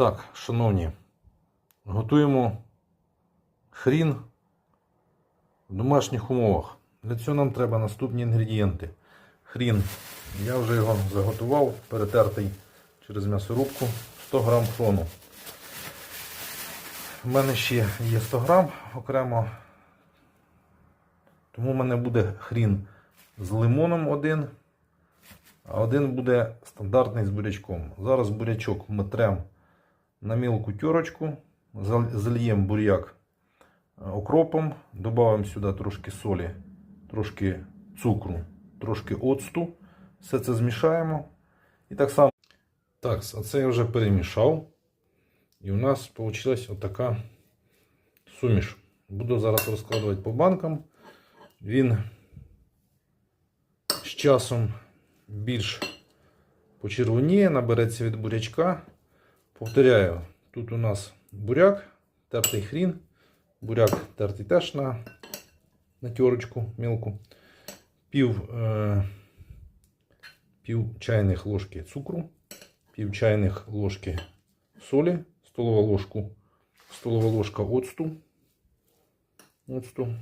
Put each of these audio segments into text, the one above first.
Так, шановні, готуємо хрін в домашніх умовах. Для цього нам треба наступні інгредієнти. Хрін, я вже його заготував, перетертий через м'ясорубку 100 грам хрону. У мене ще є 100 грам окремо. Тому в мене буде хрін з лимоном один, а один буде стандартний з бурячком. Зараз бурячок ми на мілку терочку, зал- зальємо буряк окропом, додаємо сюди трошки солі, трошки цукру, трошки оцту. Все це змішаємо. І так само. Так, а це я вже перемішав. І у нас вийшла отака суміш. Буду зараз розкладувати по банкам. Він з часом більш почервоніє, набереться від бурячка. Повторяю, тут у нас буряк, тертий хрін, буряк тертий теж на, на терочку мілку, пів, е, пів чайних ложки цукру, пів чайних ложки солі, столова ложку, столова ложка оцту. оцту.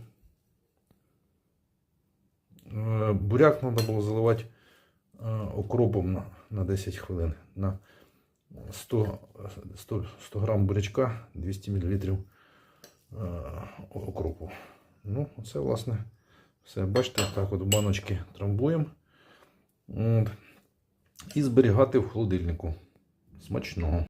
Е, Буряк треба було заливати е, окропом на, на 10 хвилин. На 100, 100, 100 грам бурячка, 200 мл е, окропу. Ну, це, власне, все. Бачите, так от баночки трамбуємо. І зберігати в холодильнику. Смачного.